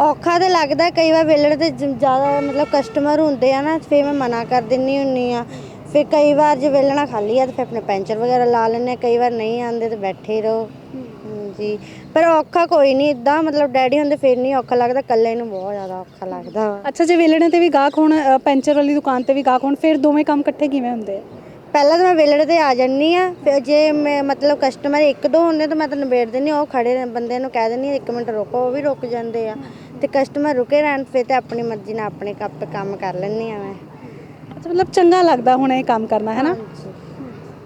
ਔਖਾ ਤਾਂ ਲੱਗਦਾ ਕਈ ਵਾਰ ਵੇਲੜ ਤੇ ਜ- ਜ਼ਿਆਦਾ ਮਤਲਬ ਕਸਟਮਰ ਹੁੰਦੇ ਆ ਨਾ ਫਿਰ ਮੈਂ ਮਨਾ ਕਰ ਦਿੰਨੀ ਹੁੰਨੀ ਆ ਫਿਰ ਕਈ ਵਾਰ ਜੇ ਵੇਲਣਾ ਖਾਲੀ ਆ ਤਾਂ ਫਿਰ ਆਪਣੇ ਪੈਂਚਰ ਵਗੈਰਾ ਲਾ ਲੈਂਦੇ ਆ ਕਈ ਵਾਰ ਨਹੀਂ ਆਉਂਦੇ ਤਾਂ ਬੈਠੇ ਹੀ ਰਹੋ। ਜੀ ਪਰ ਔਖਾ ਕੋਈ ਨਹੀਂ ਇਦਾਂ ਮਤਲਬ ਡੈਡੀ ਹੁੰਦੇ ਫਿਰ ਨਹੀਂ ਔਖਾ ਲੱਗਦਾ ਇਕੱਲੇ ਨੂੰ ਬਹੁਤ ਜ਼ਿਆਦਾ ਔਖਾ ਲੱਗਦਾ। ਵਾ ਅੱਛਾ ਜੇ ਵੇਲਣੇ ਤੇ ਵੀ ਗਾਹਕ ਹੋਣ ਅ, ਪੈਂਚਰ ਵਾਲੀ ਦੁਕਾਨ ਤੇ ਵੀ ਗਾਹਕ ਹੋਣ ਫਿਰ ਦੋਵੇਂ ਕੰਮ ਇਕੱਠੇ ਕਿਵੇਂ ਹੁੰਦੇ ਆ? ਪਹਿਲਾਂ ਤਾਂ ਮੈਂ ਵੇਲੜ ਤੇ ਆ ਜੰਨੀ ਆ ਫਿਰ ਜੇ ਮੈਂ ਮਤਲਬ ਕਸਟਮਰ ਇੱਕ ਦੋ ਹੁੰਦੇ ਤਾਂ ਮੈਂ ਤਾਂ ਨਿਬੇੜ ਦਿੰਦੀ ਹਾਂ, ਉਹ ਖੜੇ ਨੇ ਬੰਦੇ ਨੂੰ ਕਹਿ ਦਿੰਦੀ ਹਾਂ, ਇੱਕ ਮਿੰਟ ਰੁਕੋ ਉਹ ਵੀ ਰੁਕ ਜਾਂਦੇ ਆ। ਤੇ ਕਸਟਮਰ ਰੁਕੇ ਰਹਿਣ ਫਿਰ ਤੇ ਆਪਣੀ ਮਰਜ਼ੀ ਨਾਲ ਆਪਣੇ ਕੱਪ ਕੰਮ ਕਰ ਲੈਂਦੀ ਆ ਮੈਂ। ਅੱਛਾ ਮਤਲਬ ਚੰਗਾ ਲੱਗਦਾ ਹੁਣ ਇਹ ਕੰਮ ਕਰਨਾ ਹੈ ਨਾ?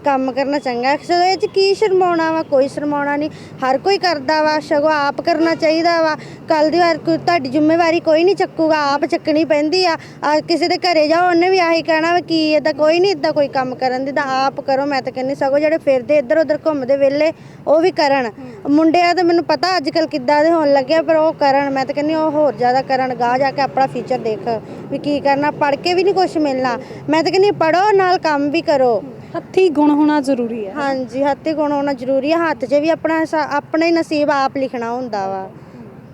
ਕੰਮ ਕਰਨਾ ਚੰਗਾ ਸਗੋਂ ਇਹ ਚ ਕੀ ਸ਼ਰਮਾਉਣਾ ਵਾ? ਕੋਈ ਸ਼ਰਮਾਉਣਾ ਨਹੀਂ। ਹਰ ਕੋਈ ਕਰਦਾ ਵਾ, ਸਗੋਂ ਆਪ ਕਰਨਾ ਚਾਹੀਦਾ ਵਾ। ਕੱਲ ਦੀ ਵਾਰ ਕੋਈ ਤੁਹਾਡੀ ਜ਼ਿੰਮੇਵਾਰੀ ਕੋਈ ਨਹੀਂ ਚੱਕੂਗਾ, ਆਪ ਚੱਕਣੀ ਪੈਂਦੀ ਆ। ਆ ਕਿਸੇ ਦੇ ਘਰੇ ਜਾਓ, ਉਹਨੇ ਵੀ ਆਹੀ ਕਹਿਣਾ ਵਾ ਕੀ ਇਦਾਂ ਕੋਈ ਨਹੀਂ ਇਦਾਂ ਕੋਈ ਕੰਮ ਕਰਨ ਦੀ, ਤਾਂ ਆਪ ਕਰੋ। ਮੈਂ ਤਾਂ ਕਹਿੰਦੀ, ਸਗੋਂ ਜਿਹੜੇ ਫਿਰਦੇ ਇੱਧਰ ਉੱਧਰ ਘੁੰਮਦੇ ਵੇਲੇ ਉਹ ਵੀ ਕਰਨ। ਮੁੰਡਿਆਂ ਤਾਂ ਮੈਨੂੰ ਪਤਾ ਅੱਜ ਕੱਲ ਕਿੱਦਾਂ ਦੇ ਹੋਣ ਲੱਗਿਆ ਪਰ ਉਹ ਕਰਨ। ਮੈਂ ਤਾਂ ਕਹਿੰਦੀ, ਉਹ ਹੋਰ ਜ਼ਿਆਦਾ ਕਰਨ। ਗਾਹ ਜਾ ਕੇ ਆਪਣਾ ਫਿਊਚਰ ਦੇਖ, ਵੀ ਕੀ ਕਰਨਾ। ਪੜ ਕੇ ਵੀ ਨਹੀਂ ਕੁਝ ਮਿਲਣਾ। ਮੈਂ ਤਾਂ ਕਹਿੰਦੀ ਪੜੋ ਨਾਲ ਕੰਮ ਵੀ ਕਰੋ। ਹੱਥੀ ਗੁਣ ਹੋਣਾ ਜ਼ਰੂਰੀ ਹੈ। ਹਾਂਜੀ ਹੱਥੇ ਗੁਣ ਹੋਣਾ ਜ਼ਰੂਰੀ ਹੈ। ਹੱਥ 'ਚ ਵੀ ਆਪਣਾ ਆਪਣਾ ਹੀ ਨਸੀਬ ਆਪ ਲਿਖਣਾ ਹੁੰਦਾ ਵਾ।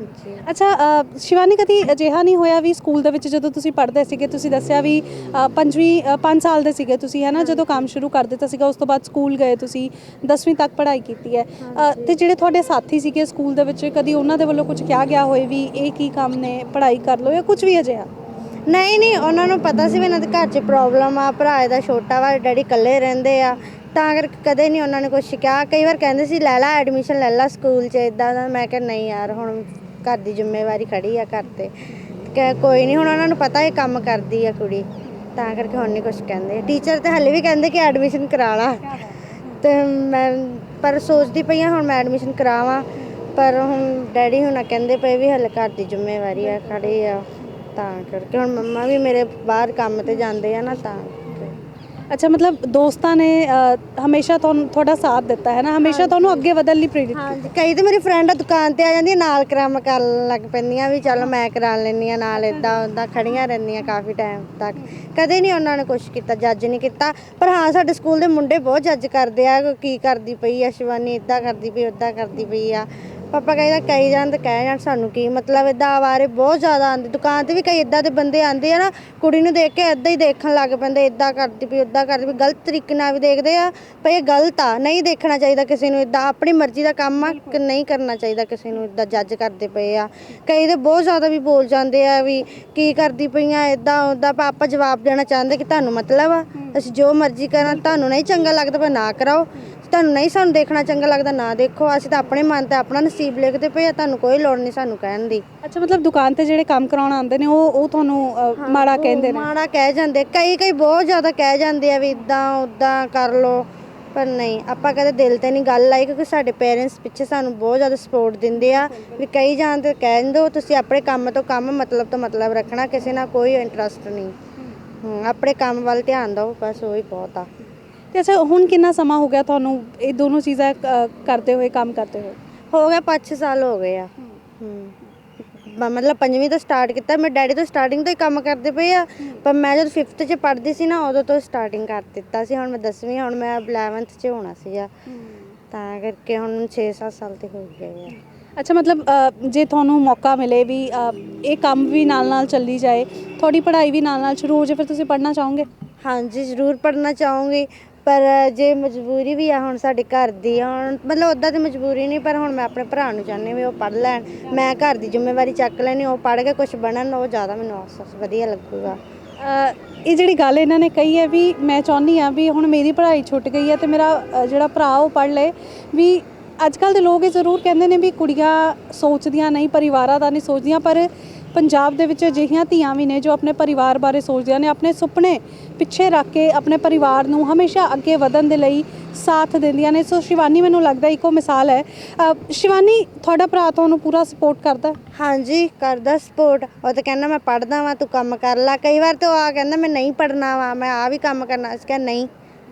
ਜੀ। ਅੱਛਾ ਅ, ਸ਼ਿਵਾਨੀ ਕਦੀ ਅਜਿਹਾ ਨਹੀਂ ਹੋਇਆ ਵੀ ਸਕੂਲ ਦੇ ਵਿੱਚ ਜਦੋਂ ਤੁਸੀਂ ਪੜ੍ਹਦੇ ਸੀਗੇ ਤੁਸੀਂ ਦੱਸਿਆ ਵੀ ਅ, ਪੰਜਵੀਂ 5 ਸਾਲ ਦੇ ਸੀਗੇ ਤੁਸੀਂ ਹੈ ਨਾ? ਜਦੋਂ ਕੰਮ ਸ਼ੁਰੂ ਕਰ ਦਿੱਤਾ ਸੀਗਾ ਉਸ ਤੋਂ ਬਾਅਦ ਸਕੂਲ ਗਏ ਤੁਸੀਂ 10ਵੀਂ ਤੱਕ ਪੜ੍ਹਾਈ ਕੀਤੀ ਹੈ। ਅ, ਤੇ ਜਿਹੜੇ ਤੁਹਾਡੇ ਸਾਥੀ ਸੀਗੇ ਸਕੂਲ ਦੇ ਵਿੱਚ ਕਦੀ ਉਹਨਾਂ ਦੇ ਵੱਲੋਂ ਕੁਝ ਕਿਹਾ ਗਿਆ ਹੋਏ ਵੀ ਇਹ ਕੀ ਕੰਮ ਨੇ ਪੜ੍ਹਾਈ ਕਰ ਲਓ ਜਾਂ ਕੁਝ ਵੀ ਅਜਿਹਾ? ਨਹੀਂ ਨਹੀਂ, ਉਹਨਾਂ ਨੂੰ ਪਤਾ ਸੀ ਵੀ ਇਹਨਾਂ ਦੇ ਘਰ 'ਚ ਪ੍ਰੋਬਲਮ ਆ, ਭਰਾ ਇਹਦਾ ਛੋਟਾ ਵਾ, ਡੈਡੀ ਇਕੱਲੇ ਰਹਿੰਦੇ ਆ। ਤਾਂ ਕਰਕੇ ਕਦੇ ਨਹੀਂ ਉਹਨਾਂ ਨੇ ਕੁਝ ਕਿਹਾ। ਕਈ ਵਾਰ ਕਹਿੰਦੇ ਸੀ, ਲੈ ਲੈ ਐਡਮਿਸ਼ਨ ਲੈ ਲੈ ਸਕੂਲ 'ਚ ਇਦਾਂ ਦਾ। ਮੈਂ ਕਿਹਾ, ਨਹੀਂ ਯਾਰ, ਹੁਣ ਘਰ ਦੀ ਜ਼ਿੰਮੇਵਾਰੀ ਖੜੀ ਆ ਘਰ ਤੇ। ਕਿ ਕੋਈ ਨਹੀਂ, ਹੁਣ ਉਹਨਾਂ ਨੂੰ ਪਤਾ ਇਹ ਕੰਮ ਕਰਦੀ ਆ ਕੁੜੀ। ਤਾਂ ਕਰਕੇ ਹੁਣ ਨਹੀਂ ਕੁਝ ਕਹਿੰਦੇ। ਟੀਚਰ ਤੇ ਹਲੇ ਵੀ ਕਹਿੰਦੇ ਕਿ ਐਡਮਿਸ਼ਨ ਕਰਾ ਲਾ। ਤੇ ਮੈਂ, ਪਰ ਸੋਚਦੀ ਪਈ ਆ, ਹੁਣ ਮੈਂ ਐਡਮਿਸ਼ਨ ਕਰਾਵਾਂ। ਪਰ ਹੁਣ ਡੈਡੀ ਹੁਣਾਂ ਕਹਿੰਦੇ ਪਏ ਵੀ ਹਲੇ ਘਰ ਦੀ ਜ਼ਿੰਮੇਵਾਰੀ ਆ, ਖੜੀ ਆ। ਤਾਂ ਕਰਕੇ। ਹੁਣ ਮੰਮਾ ਵੀ ਮੇਰੇ ਬਾਹਰ ਕੰਮ ਤੇ ਜਾਂਦੇ ਆ ਨਾ ਤਾਂ। ਅੱਛਾ ਮਤਲਬ ਦੋਸਤਾਂ ਨੇ ਅ, ਹਮੇਸ਼ਾ ਤੁਹਾਨੂੰ ਤੁਹਾਡਾ ਸਾਥ ਦਿੱਤਾ ਹੈ ਨਾ? ਹਮੇਸ਼ਾ ਤੁਹਾਨੂੰ ਅੱਗੇ ਵਧਣ ਲਈ ਪ੍ਰੇਰਿਤ ਹਾਂਜੀ। ਕਈ ਤੇ ਮੇਰੀ ਫਰੈਂਡ ਦੁਕਾਨ ਤੇ ਆ ਜਾਂਦੀ ਨਾਲ ਕੰਮ ਕਰਨ ਲੱਗ ਪੈਂਦੀਆਂ ਵੀ ਚਲ ਮੈਂ ਕਰਾ ਲੈਂਦੀ ਆ ਨਾਲ ਇਦਾਂ ਉਦਾਂ ਖੜੀਆਂ ਰਹਿੰਦੀਆਂ ਕਾਫੀ ਟਾਈਮ ਤੱਕ। ਕਦੇ ਨਹੀਂ ਉਹਨਾਂ ਨੇ ਕੁਝ ਕੀਤਾ ਜੱਜ ਨਹੀਂ ਕੀਤਾ। ਪਰ ਹਾਂ ਸਾਡੇ ਸਕੂਲ ਦੇ ਮੁੰਡੇ ਬਹੁਤ ਜੱਜ ਕਰਦੇ ਆ ਕਿ ਕੀ ਕਰਦੀ ਪਈ ਆ ਸ਼ਿਵਾਨੀ ਇਦਾਂ ਕਰਦੀ ਪਈ ਉਦਾਂ ਕਰਦੀ ਪਈ ਆ। ਪਾਪਾ ਕਹਿੰਦਾ ਕਈ ਜਾਣ ਤੇ ਕਹਿ ਜਾਣ ਸਾਨੂੰ ਕੀ ਮਤਲਬ ਇਦਾਂ ਆਵਾਰੇ ਬਹੁਤ ਜ਼ਿਆਦਾ ਆਉਂਦੇ ਦੁਕਾਨ ਤੇ ਵੀ ਕਈ ਇਦਾਂ ਦੇ ਬੰਦੇ ਆਉਂਦੇ ਆ ਨਾ ਕੁੜੀ ਨੂੰ ਦੇਖ ਕੇ ਇਦਾਂ ਹੀ ਦੇਖਣ ਲੱਗ ਪੈਂਦੇ ਇਦਾਂ ਕਰਦੀ ਪਈ ਉਦਾਂ ਕਰਦੀ ਪਈ ਗਲਤ ਤਰੀਕੇ ਨਾਲ ਵੀ ਦੇਖਦੇ ਆ ਪਰ ਇਹ ਗਲਤ ਆ ਨਹੀਂ ਦੇਖਣਾ ਚਾਹੀਦਾ ਕਿਸੇ ਨੂੰ ਇਦਾਂ ਆਪਣੀ ਮਰਜ਼ੀ ਦਾ ਕੰਮ ਆ ਕਿ ਨਹੀਂ ਕਰਨਾ ਚਾਹੀਦਾ ਕਿਸੇ ਨੂੰ ਇਦਾਂ ਜੱਜ ਕਰਦੇ ਪਏ ਆ। ਕਈ ਦੇ ਬਹੁਤ ਜ਼ਿਆਦਾ ਵੀ ਬੋਲ ਜਾਂਦੇ ਆ ਵੀ ਕੀ ਕਰਦੀ ਪਈਆਂ ਇਦਾਂ ਉਦਾਂ ਪਰ ਆਪਾਂ ਜਵਾਬ ਦੇਣਾ ਚਾਹੁੰਦੇ ਕਿ ਤੁਹਾਨੂੰ ਮਤਲਬ ਆ ਅਸੀਂ ਜੋ ਮਰਜ਼ੀ ਕਰਾਂ ਤੁਹਾਨੂੰ ਨਹੀਂ ਚੰਗਾ ਲੱਗਦਾ ਪਰ ਨਾ ਕਰਾਓ। ਤੁਹਾਨੂੰ ਨਹੀਂ ਸਾਨੂੰ ਦੇਖਣਾ ਚੰਗਾ ਲੱਗਦਾ ਨਾ ਦੇਖੋ। ਅਸੀਂ ਤਾਂ ਆਪਣੇ ਮਨ ਤੇ ਆਪਣਾ ਨਸੀਬ ਲਿਖਦੇ ਪਏ ਆ ਤੁਹਾਨੂੰ ਕੋਈ ਲੋੜ ਨਹੀਂ ਸਾਨੂੰ ਕਹਿਣ ਦੀ। ਅੱਛਾ ਮਤਲਬ ਦੁਕਾਨ ਤੇ ਜਿਹੜੇ ਕੰਮ ਕਰਾਉਣ ਆਉਂਦੇ ਨੇ ਉਹ ਉਹ ਤੁਹਾਨੂੰ ਅ, ਮਾੜਾ ਕਹਿੰਦੇ ਨੇ? ਮਾੜਾ ਕਹਿ ਜਾਂਦੇ। ਕਈ ਕਈ ਬਹੁਤ ਜ਼ਿਆਦਾ ਕਹਿ ਜਾਂਦੇ ਆ ਵੀ ਇਦਾਂ ਉਦਾਂ ਕਰ ਲੋ ਪਰ ਨਹੀਂ। ਆਪਾਂ ਕਦੇ ਦਿਲ ਤੇ ਨਹੀਂ ਗੱਲ ਲਾਈ ਕਿਉਂਕਿ ਸਾਡੇ ਪੇਰੈਂਟਸ ਪਿੱਛੇ ਸਾਨੂੰ ਬਹੁਤ ਜ਼ਿਆਦਾ ਸਪੋਰਟ ਦਿੰਦੇ ਆ। ਵੀ ਕਈ ਜਾਣ ਤੇ ਕਹਿ ਦਿੰਦੇ ਤੁਸੀਂ ਆਪਣੇ ਕੰਮ ਤੋਂ ਕੰਮ ਮਤਲਬ ਤੋਂ ਮਤਲਬ ਰੱਖਣਾ ਕਿਸੇ ਨਾਲ ਕੋਈ ਇੰਟਰਸਟ ਨਹੀਂ। ਹੂੰ ਆਪਣੇ ਕੰਮ ਵੱਲ ਧਿਆਨ ਦਿਓ ਬਸ ਉਹੀ ਬਹੁਤ ਆ। ਤੇ ਅੱਛਾ ਹੁਣ ਕਿੰਨਾ ਸਮਾਂ ਹੋ ਗਿਆ ਤੁਹਾਨੂੰ? ਇਹ ਦੋਨੋਂ ਚੀਜ਼ਾਂ ਅ, ਕਰਦੇ ਹੋਏ ਕੰਮ ਕਰਦੇ ਹੋਏ? ਹੋ ਗਿਆ 5 ਸਾਲ ਹੋ ਗਏ ਆ। ਹੂੰ। ਮ- ਮਤਲਬ ਪੰਜਵੀਂ ਤੋਂ ਸਟਾਰਟ ਕੀਤਾ। ਮੈਂ ਡੈਡੀ ਤੋਂ ਸਟਾਰਟਿੰਗ ਤੋਂ ਹੀ ਕੰਮ ਕਰਦੇ ਪਏ ਆ। ਪਰ ਮੈਂ ਜਦ 5th 'ਚ ਪੜ੍ਹਦੀ ਸੀ ਨਾ ਉਦੋਂ ਤੋਂ ਸਟਾਰਟਿੰਗ ਕਰ ਦਿੱਤਾ ਸੀ। ਹੁਣ ਮੈਂ 10ਵੀਂ ਹੁਣ ਮੈਂ 11th 'ਚ ਹੋਣਾ ਸੀਗਾ। ਤਾਂ ਕਰਕੇ ਹੁਣ 6-7 ਸਾਲ ਤੇ ਹੋ ਗਏ ਆ। ਅੱਛਾ ਮਤਲਬ ਅ, ਜੇ ਤੁਹਾਨੂੰ ਮੌਕਾ ਮਿਲੇ ਵੀ ਅ, ਇਹ ਕੰਮ ਵੀ ਨਾਲ ਨਾਲ ਚੱਲੀ ਜਾਏ ਤੁਹਾਡੀ ਪੜ੍ਹਾਈ ਵੀ ਨਾਲ ਨਾਲ ਸ਼ੁਰੂ ਹੋ ਜਾਏ ਫਿਰ ਤੁਸੀਂ ਪੜ੍ਹਨਾ ਚਾਹੋਗੇ? ਹਾਂਜੀ ਜ਼ਰੂਰ ਪੜ੍ਹਨਾ ਚਾਹੂੰਗੀ। ਪਰ ਜੇ ਮਜਬੂਰੀ ਵੀ ਆ ਹੁਣ ਸਾਡੇ ਘਰ ਦੀ ਆ ਹੁਣ ਮਤਲਬ ਉਦਾਂ ਤੇ ਮਜਬੂਰੀ ਨਹੀਂ ਪਰ ਹੁਣ ਮੈਂ ਆਪਣੇ ਭਰਾ ਨੂੰ ਚਾਹੁੰਦੀ ਵੀ ਉਹ ਪੜ੍ਹ ਲੈਣ। ਮੈਂ ਘਰ ਦੀ ਜ਼ਿੰਮੇਵਾਰੀ ਚੱਕ ਲੈਣੀ ਉਹ ਪੜ੍ਹ ਕੇ ਕੁਝ ਬਣਨ ਉਹ ਜ਼ਿਆਦਾ ਮੈਨੂੰ ਅਫਸੋਸ ਵਧੀਆ ਲੱਗੂਗਾ। ਇਹ ਜਿਹੜੀ ਗੱਲ ਇਹਨਾਂ ਨੇ ਕਹੀ ਹੈ ਵੀ ਮੈਂ ਚਾਹੁੰਦੀ ਆ ਵੀ ਹੁਣ ਮੇਰੀ ਪੜ੍ਹਾਈ ਛੁੱਟ ਗਈ ਹੈ ਤੇ ਮੇਰਾ ਅ, ਜਿਹੜਾ ਭਰਾ ਉਹ ਪੜ੍ਹ ਲਏ ਵੀ ਅੱਜ ਕੱਲ ਦੇ ਲੋਕ ਇਹ ਜ਼ਰੂਰ ਕਹਿੰਦੇ ਨੇ ਵੀ ਕੁੜੀਆਂ ਸੋਚਦੀਆਂ ਨਹੀਂ ਪਰਿਵਾਰਾਂ ਦਾ ਨਹੀਂ ਸੋਚਦੀਆਂ ਪਰ ਪੰਜਾਬ ਦੇ ਵਿੱਚ ਅਜਿਹੀਆਂ ਧੀਆਂ ਵੀ ਨੇ ਜੋ ਆਪਣੇ ਪਰਿਵਾਰ ਬਾਰੇ ਸੋਚਦੀਆਂ ਨੇ, ਆਪਣੇ ਸੁਪਨੇ ਪਿੱਛੇ ਰੱਖ ਕੇ ਆਪਣੇ ਪਰਿਵਾਰ ਨੂੰ ਹਮੇਸ਼ਾ ਅੱਗੇ ਵਧਣ ਦੇ ਲਈ ਸਾਥ ਦਿੰਦੀਆਂ ਨੇ। ਸੋ ਸ਼ਿਵਾਨੀ, ਮੈਨੂੰ ਲੱਗਦਾ ਇੱਕੋ ਮਿਸਾਲ ਹੈ। ਸ਼ਿਵਾਨੀ, ਤੁਹਾਡਾ ਭਰਾ ਤੁਹਾਨੂੰ ਪੂਰਾ ਸਪੋਰਟ ਕਰਦਾ? ਹਾਂਜੀ, ਕਰਦਾ ਸਪੋਰਟ ਉਹ ਤਾਂ ਕਹਿੰਦਾ, ਮੈਂ ਪੜਦਾ ਵਾਂ, ਤੂੰ ਕੰਮ ਕਰ ਲੈ। ਕਈ ਵਾਰ ਤਾਂ ਉਹ ਆ ਕਹਿੰਦਾ, ਮੈਂ ਨਹੀਂ ਪੜਨਾ ਵਾ, ਮੈਂ ਆ ਵੀ ਕੰਮ ਕਰਨਾ। ਅਸੀਂ ਕਹਿੰਦਾ ਨਹੀਂ,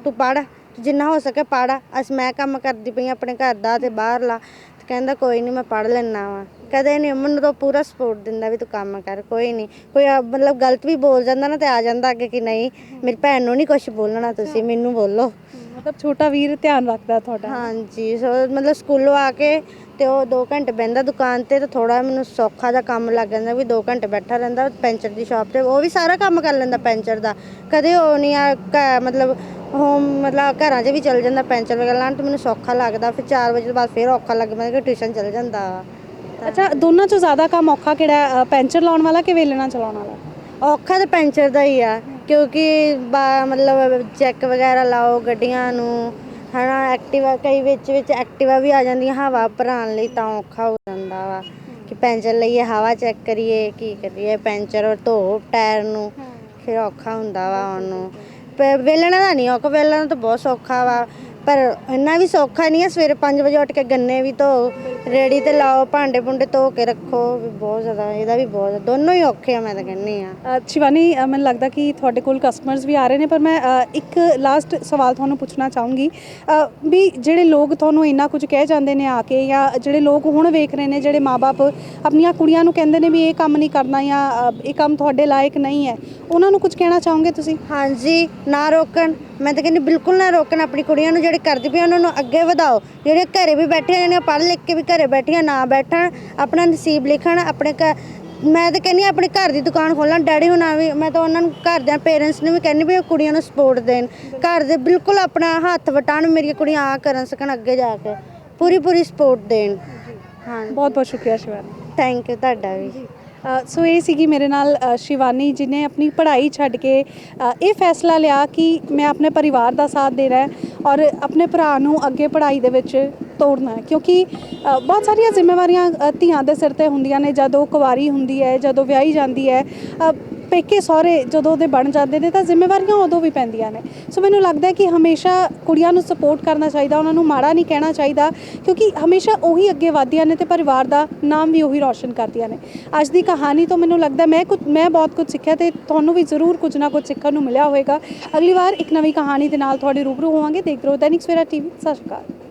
ਤੂੰ ਪੜ ਜਿੰਨਾ ਹੋ ਸਕੇ ਪੜ ਅਸ ਮੈਂ ਕੰਮ ਕਰਦੀ ਪਈ ਆਂ ਆਪਣੇ ਘਰ ਦਾ ਤੇ ਬਾਹਰਲਾ। ਤੇ ਕਹਿੰਦਾ, ਕੋਈ ਨਹੀਂ, ਮੈਂ ਪੜ ਲੈਣਾ ਵਾਂ। ਕਦੇ ਨਹੀਂ ਮੈਨੂੰ ਤਾਂ ਪੂਰਾ ਸਪੋਰਟ ਦਿੰਦਾ ਵੀ ਤੂੰ ਕੰਮ ਕਰ ਕੋਈ ਨਹੀਂ ਕੋਈ ਆ ਮਤਲਬ ਗਲਤ ਵੀ ਬੋਲ ਜਾਂਦਾ ਨਾ ਤੇ ਆ ਜਾਂਦਾ ਅੱਗੇ ਕਿ ਨਹੀਂ ਮੇਰੀ ਭੈਣ ਨੂੰ ਨਹੀਂ ਕੁਝ ਬੋਲਣਾ ਤੁਸੀਂ ਮੈਨੂੰ ਬੋਲੋ। ਮਤਲਬ ਛੋਟਾ ਵੀਰ ਧਿਆਨ ਰੱਖਦਾ ਤੁਹਾਡਾ। ਹਾਂਜੀ ਸੋ ਮਤਲਬ ਸਕੂਲੋਂ ਆ ਕੇ ਤੇ ਉਹ 2 ਘੰਟੇ ਬਹਿੰਦਾ ਦੁਕਾਨ ਤੇ ਤੇ ਥੋੜਾ ਮੈਨੂੰ ਸੌਖਾ ਜਿਹਾ ਕੰਮ ਲੱਗ ਜਾਂਦਾ ਵੀ 2 ਘੰਟੇ ਬੈਠਾ ਰਹਿੰਦਾ ਪੈਂਚਰ ਦੀ ਸ਼ਾਪ ਤੇ ਉਹ ਵੀ ਸਾਰਾ ਕੰਮ ਕਰ ਲੈਂਦਾ ਪੈਂਚਰ ਦਾ। ਕਦੇ ਉਹ ਨਹੀਂ ਆ ਘ- ਮਤਲਬ ਹੋਮ ਮਤਲਬ ਘਰਾਂ 'ਚ ਵੀ ਚੱਲ ਜਾਂਦਾ ਪੈਂਚਰ ਵਗੈਰਾ ਲਾਉਣ ਤੇ ਮੈਨੂੰ ਸੌਖਾ ਲੱਗਦਾ ਫਿਰ 4 ਵਜੇ ਤੋਂ ਬਾਅਦ ਫਿਰ ਔਖਾ ਲੱਗ ਪੈਂਦਾ ਕਿ ਟਿਊਸ਼ਨ ਚੱਲ ਜਾਂਦਾ। ਵਾ ਅੱਛਾ ਦੋਨਾਂ ਚੋਂ ਜ਼ਿਆਦਾ ਕੰਮ ਔਖਾ ਕਿਹੜਾ ਪੈਂਚਰ ਲਾਉਣ ਵਾਲਾ ਕਿ ਵੇਲਣਾ ਚਲਾਉਣ ਵਾਲਾ? ਔਖਾ ਤੇ ਪੈਂਚਰ ਦਾ ਹੀ ਆ ਕਿਉਂਕਿ ਮਤਲਬ ਚੈੱਕ ਵਗੈਰਾ ਲਾਓ ਗੱਡੀਆਂ ਨੂੰ ਹਨਾ ਐਕਟਿਵਾ ਕਈ ਵਿੱਚ ਵਿੱਚ ਐਕਟਿਵਾ ਵੀ ਆ ਜਾਂਦੀਆਂ ਹਵਾ ਭਰਾਉਣ ਲਈ ਤਾਂ ਔਖਾ ਹੋ ਜਾਂਦਾ ਵਾ ਕਿ ਪੈਂਚਰ ਲਈਏ ਹਵਾ ਚੈੱਕ ਕਰੀਏ ਕੀ ਕਰੀਏ ਪੈਂਚਰ ਧੋ ਟਾਇਰ ਨੂੰ ਫਿਰ ਔਖਾ ਹੁੰਦਾ ਵਾ ਉਹਨੂੰ ਵੇਲਣਾ ਦਾ ਨਹੀਂ ਔਖਾ ਵੇਲਣਾ ਤਾਂ ਬਹੁਤ ਸੌਖਾ ਵਾ ਪਰ ਇੰਨਾ ਵੀ ਸੌਖਾ ਨਹੀਂ ਹੈ ਸਵੇਰੇ 5 ਵਜੇ ਉੱਠ ਕੇ ਗੰਨੇ ਵੀ ਧੋ ਰੇੜੀ ਤੇ ਲਾਓ ਭਾਂਡੇ ਭੁੰਡੇ ਧੋ ਕੇ ਰੱਖੋ ਵੀ ਬਹੁਤ ਜ਼ਿਆਦਾ ਇਹਦਾ ਵੀ ਬਹੁਤ ਦੋਨੋਂ ਹੀ ਔਖੇ ਆ ਮੈਂ ਤਾਂ ਕਹਿੰਨੀ ਆ ਸ਼ਿਵਾਨੀ ਮੈਨੂੰ ਲੱਗਦਾ ਕਿ ਤੁਹਾਡੇ ਕੋਲ ਕਸਟਮਰਸ ਵੀ ਆ ਰਹੇ ਨੇ ਪਰ ਮੈਂ ਇੱਕ ਲਾਸਟ ਸਵਾਲ ਤੁਹਾਨੂੰ ਪੁੱਛਣਾ ਚਾਹੂੰਗੀ। ਵੀ ਜਿਹੜੇ ਲੋਕ ਤੁਹਾਨੂੰ ਇੰਨਾ ਕੁਝ ਕਹਿ ਜਾਂਦੇ ਨੇ ਆ ਕੇ ਜਾਂ ਜਿਹੜੇ ਲੋਕ ਹੁਣ ਵੇਖ ਰਹੇ ਨੇ ਜਿਹੜੇ ਮਾਪੇ ਆਪਣੀਆਂ ਕੁੜੀਆਂ ਨੂੰ ਕਹਿੰਦੇ ਨੇ ਵੀ ਇਹ ਕੰਮ ਨਹੀਂ ਕਰਨਾ ਜਾਂ ਇਹ ਕੰਮ ਤੁਹਾਡੇ ਲਾਇਕ ਨਹੀਂ ਹੈ ਉਹਨਾਂ ਨੂੰ ਕੁਝ ਕਹਿਣਾ ਚਾਹੋਗੇ ਤੁਸੀਂ? ਹਾਂਜੀ ਨਾ ਰੋਕਣ ਮੈਂ ਤਾਂ ਕਹਿੰਦੀ ਬਿਲਕੁਲ ਨਾ ਰੋਕਣ ਆਪਣੀ ਕੁੜੀਆਂ ਨੂੰ ਜਿਹੜੇ ਕਰਦੀ ਪਈ ਉਹਨਾਂ ਨੂੰ ਅੱਗੇ ਵਧਾਓ। ਜਿਹੜੇ ਘਰੇ ਵੀ ਬੈਠੇ ਨੇ ਪੜ੍ਹ ਲਿਖ ਕੇ ਵੀ ਘਰੇ ਬੈਠੀਆਂ ਨਾ ਬੈਠਣ ਆਪਣਾ ਨਸੀਬ ਲਿਖਣ ਆਪਣੇ ਘਰ ਮੈਂ ਤਾਂ ਕਹਿੰਦੀ ਹਾਂ ਆਪਣੀ ਘਰ ਦੀ ਦੁਕਾਨ ਖੋਲਣ ਡੈਡੀ ਹੁਣਾਂ ਵੀ ਮੈਂ ਤਾਂ ਉਹਨਾਂ ਨੂੰ ਘਰਦਿਆਂ ਪੇਰੈਂਟਸ ਨੂੰ ਵੀ ਕਹਿੰਦੀ ਵੀ ਉਹ ਕੁੜੀਆਂ ਨੂੰ ਸਪੋਰਟ ਦੇਣ। ਘਰ ਦੇ ਬਿਲਕੁਲ ਆਪਣਾ ਹੱਥ ਵਟਾਉਣ ਮੇਰੀਆਂ ਕੁੜੀਆਂ ਆ ਕਰਨ ਸਕਣ ਅੱਗੇ ਜਾ ਕੇ। ਪੂਰੀ ਪੂਰੀ ਸਪੋਰਟ ਦੇਣ। ਹਾਂ ਬਹੁਤ ਬਹੁਤ ਸ਼ੁਕਰੀਆ ਸ਼ਿਵਾਨੀ। ਥੈਂਕ ਯੂ ਤੁਹਾਡਾ ਵੀ। ਸੋ ਇਹ ਸੀਗੀ ਮੇਰੇ ਨਾਲ ਸ਼ਿਵਾਨੀ ਜਿਨੇ ਆਪਣੀ ਪੜ੍ਹਾਈ ਛੱਡ ਕੇ ਇਹ ਫੈਸਲਾ ਲਿਆ ਕਿ ਮੈਂ ਆਪਣੇ ਪਰਿਵਾਰ ਦਾ ਸਾਥ ਦੇਣਾ ਹੈ ਔਰ ਆਪਣੇ ਭਰਾ ਨੂੰ ਅੱਗੇ ਪੜ੍ਹਾਈ ਦੇ ਵਿੱਚ ਤੋੜਨਾ ਹੈ। ਕਿਉਂਕਿ ਬਹੁਤ ਸਾਰੀਆਂ ਜ਼ਿੰਮੇਵਾਰੀਆਂ ਧੀਆਂ ਦੇ ਸਿਰ ਤੇ ਹੁੰਦੀਆਂ ਨੇ। ਜਦੋਂ ਉਹ ਕੁਵਾਰੀ ਹੁੰਦੀ ਹੈ, ਜਦੋਂ ਵਿਆਹੀ ਜਾਂਦੀ ਹੈ ਪੇਕੇ ਸਹੁਰੇ ਜਦੋਂ ਉਹਦੇ ਬਣ ਜਾਂਦੇ ਨੇ ਤਾਂ ਜ਼ਿੰਮੇਵਾਰੀਆਂ ਉਦੋਂ ਵੀ ਪੈਂਦੀਆਂ ਨੇ। ਸੋ ਮੈਨੂੰ ਲੱਗਦਾ ਹੈ ਕਿ ਹਮੇਸ਼ਾ ਕੁੜੀਆਂ ਨੂੰ ਸਪੋਰਟ ਕਰਨਾ ਚਾਹੀਦਾ, ਉਹਨਾਂ ਨੂੰ ਮਾੜਾ ਨਹੀਂ ਕਹਿਣਾ ਚਾਹੀਦਾ, ਕਿਉਂਕਿ ਹਮੇਸ਼ਾ ਉਹੀ ਅੱਗੇ ਵਧਦੀਆਂ ਨੇ ਤੇ ਪਰਿਵਾਰ ਦਾ ਨਾਮ ਵੀ ਉਹੀ ਰੌਸ਼ਨ ਕਰਦੀਆਂ ਨੇ। ਅੱਜ ਦੀ ਕਹਾਣੀ ਤੋਂ ਮੈਨੂੰ ਲੱਗਦਾ ਮੈਂ ਕੁਝ, ਮੈਂ ਬਹੁਤ ਕੁਝ ਸਿੱਖਿਆ ਤੇ ਤੁਹਾਨੂੰ ਵੀ ਜ਼ਰੂਰ ਕੁਝ ਨਾ ਕੁਝ ਸਿੱਖਣ ਨੂੰ ਮਿਲਿਆ ਹੋਵੇਗਾ। ਅਗਲੀ ਵਾਰ ਇੱਕ ਨਵੀਂ ਕਹਾਣੀ ਦੇ ਨਾਲ ਤੁਹਾਡੇ ਰੂਬਰੂ ਹੋਵਾਂਗੇ। ਦੇਖਦੇ ਰਹੋ ਦੈਨਿਕ ਸਵੇਰਾ ਟੀਵੀ। ਸਤਿ ਸ਼੍ਰੀ ਅਕਾਲ।